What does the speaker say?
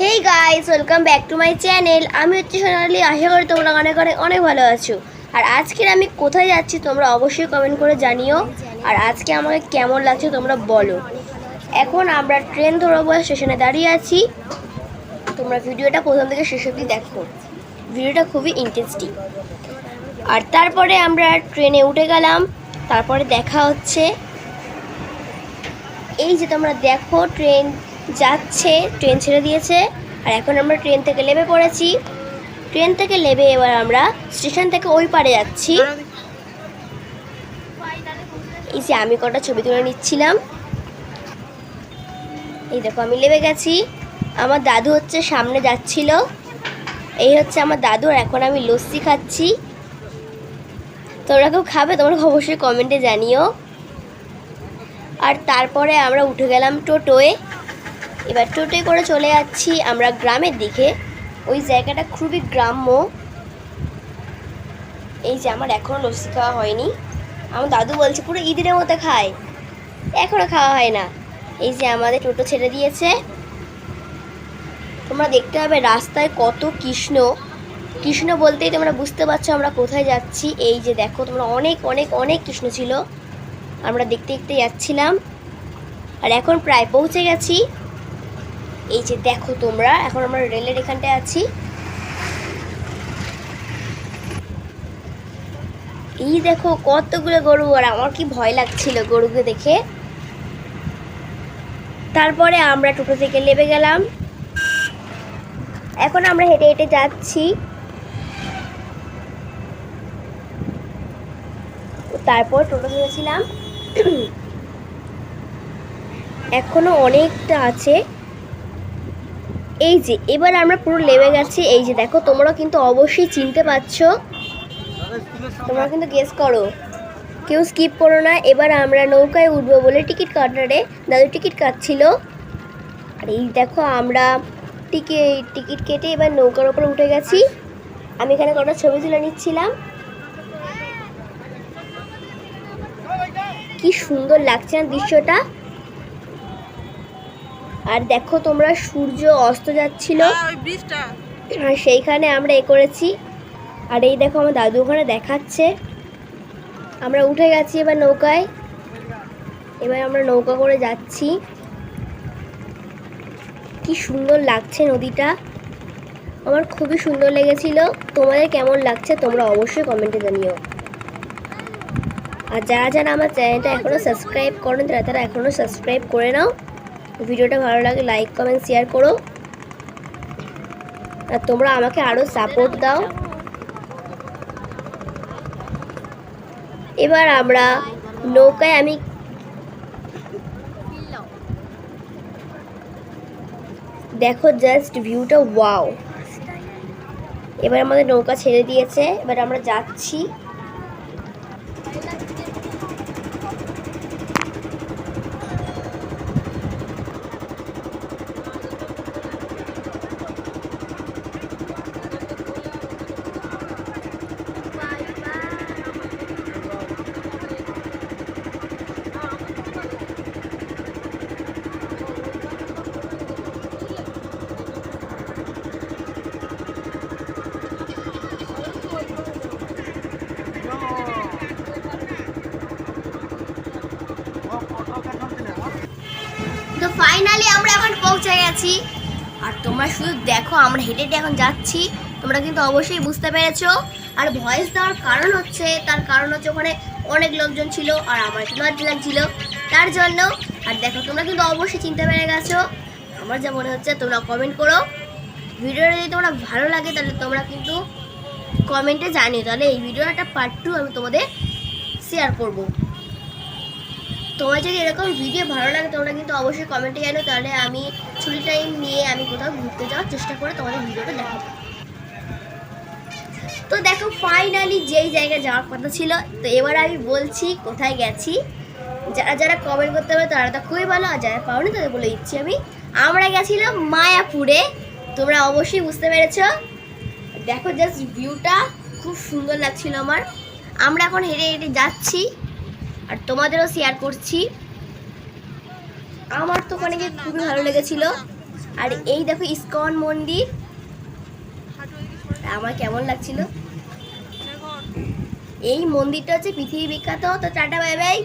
Hey guys welcome back to my channel আমি হচ্ছে সোনালি, আশা করি তোমরা অনেক অনেক অনেক ভালো আছো। আর আজকে আমি কোথায় যাচ্ছি তোমরা অবশ্যই কমেন্ট করে জানিও। আর আজকে আমাকে কেমন লাগছে তোমরা বলো। এখন আমরা ট্রেন ধরবো স্টেশনে দাঁড়িয়ে আছি। তোমরা ভিডিওটা প্রথম থেকে শেষ অবধি দেখো। ভিডিওটা খুবই ইন্টারেস্টিং আর তারপরে আমরা ট্রেনে উঠে গেলাম। তারপরে দেখা হচ্ছে। এই যে তোমরা দেখো ট্রেন যাচ্ছে ট্রেন ছেড়ে দিয়েছে। আর এখন আমরা ট্রেন থেকে নেমে পড়েছি। ট্রেন থেকে নেমে এবার আমরা স্টেশন থেকে ওই পারে যাচ্ছি। এই যে আমি কটা ছবি তুলে নিচ্ছিলাম। এই দেখো, আমি নেমে গেছি। আমার দাদু হচ্ছে সামনে যাচ্ছিল। এই হচ্ছে আমার দাদু, আর এখন আমি লস্যি খাচ্ছি। তোমরা কেউ খাবে? তোমরা অবশ্যই কমেন্টে জানিও। আর তারপরে আমরা উঠে গেলাম টোটোয়। এবার টোটোয় করে চলে যাচ্ছি আমরা গ্রামের দিকে। ওই জায়গাটা খুবই গ্রাম্য। এই যে আমার এখনও লস্যি খাওয়া হয়নি। আমার দাদু বলছে, পুরো ঈদের মতো খায়। এখনও খাওয়া হয় না। এই যে আমাদের টোটো ছেড়ে দিয়েছে। তোমরা দেখতে হবে রাস্তায় কত কৃষ্ণ। কৃষ্ণ বলতেই তোমরা বুঝতে পারছ আমরা কোথায় যাচ্ছি। এই যে দেখো, তোমরা অনেক অনেক অনেক কৃষ্ণ ছিল। আমরা দেখতে দেখতে যাচ্ছিলাম। আর এখন প্রায় পৌঁছে গেছি। এই যে দেখো তোমরা, এখন আমরা রেলের এখানটায় আছি। এই দেখো কতগুলো গরু, আর আমার কি ভয় লাগছিল গরুকে দেখে। তারপরে আমরা টোটো থেকে নেমে গেলাম। এখন আমরা হেঁটে হেঁটে যাচ্ছি। তারপর টোটো ধরেছিলাম। এখনও অনেকটা আছে। এই যে, এবার আমরা পুরো লেবে গেছি। এই যে দেখো তোমরা কিন্তু অবশ্যই চিনতে পারছ। তোমরা কিন্তু গেস করো। কেউ স্কিপ করো না। এবার আমরা নৌকায় উঠবো বলে টিকিট কাটারে। দাদু টিকিট কাটছিল। আর এই দেখো, আমরা টিকিট টিকিট কেটে এবার নৌকার উপরে উঠে গেছি। আমি এখানে কটা ছবি তুলে নিচ্ছিলাম। কি সুন্দর লাগছে না দৃশ্যটা? আর দেখো তোমরা সূর্য অস্ত যাচ্ছিল। আর সেইখানে আমরা এ করেছি। আর এই দেখো আমার দাদু ওখানে দেখাচ্ছে। আমরা উঠে গেছি এবার নৌকায়। এবার আমরা নৌকা করে যাচ্ছি। কি সুন্দর লাগছে নদীটা। আমার খুবই সুন্দর লেগেছিল। তোমাদের কেমন লাগছে তোমরা অবশ্যই কমেন্টে জানিও। আর যারা যারা আমার চ্যানেলটা এখনও সাবস্ক্রাইব করেন তারা তারা এখনও সাবস্ক্রাইব করে নাও। ভিডিওটা ভালো লাগে লাইক কমেন্ট শেয়ার করো। আর তোমরা আমাকে আরও সাপোর্ট দাও। এবার আমরা নৌকায় আমি দেখো জাস্ট ভিউটা ওয়াও এবার আমাদের নৌকা ছেড়ে দিয়েছে, এবার আমরা যাচ্ছি তো ফাইনালি আমরা এখন পৌঁছে গেছি। আর তোমরা শুধু দেখো, আমরা হেঁটে হেঁটে এখন যাচ্ছি। তোমরা কিন্তু অবশ্যই বুঝতে পেরেছ। আর ভয়েস দেওয়ার কারণ হচ্ছে, তার কারণ হচ্ছে ওখানে অনেক লোকজন ছিল আর আমার একটু লজ্জা লাগছিল। তার জন্য, আর দেখো, তোমরা কিন্তু অবশ্যই চিনতে পেরে গেছো। আমার যা মনে হচ্ছে, তোমরা কমেন্ট করো। ভিডিওটা যদি তোমরা ভালো লাগে, তাহলে তোমরা কিন্তু কমেন্টে জানিও। তাহলে এই ভিডিওর একটা পার্ট টু আমি তোমাদের শেয়ার করব। তোমার যদি এরকম ভিডিও ভালো লাগে, তোমরা কিন্তু অবশ্যই কমেন্টে জানো তাহলে আমি ছুটি টাইম নিয়ে আমি কোথাও ঘুরতে যাওয়ার চেষ্টা করে তোমাদের ভিডিওটা দেখাবো। তো দেখো ফাইনালি যেই জায়গায় যাওয়ার কথা ছিল, তো এবার আমি বলছি কোথায় গেছি। যারা যারা কমেন্ট করতে পারবে তারা তো খুবই ভালো, আর যারা পাওনি তাদের বলে দিচ্ছি আমি। আমরা গেছিলাম মায়াপুরে, তোমরা অবশ্যই বুঝতে পেরেছ। দেখো জাস্ট ভিউটা খুব সুন্দর লাগছিল আমার। আমরা এখন হেঁটে হেঁটে যাচ্ছি। আর তোমাদেরও শেয়ার করছি। আমার তো ওখানে গিয়ে খুবই ভালো লেগেছিল। আর এই দেখো ইস্কন মন্দির। আমার কেমন লাগছিল। এই মন্দিরটা হচ্ছে পৃথিবী বিখ্যাত। তো টাটা, বাই বাই।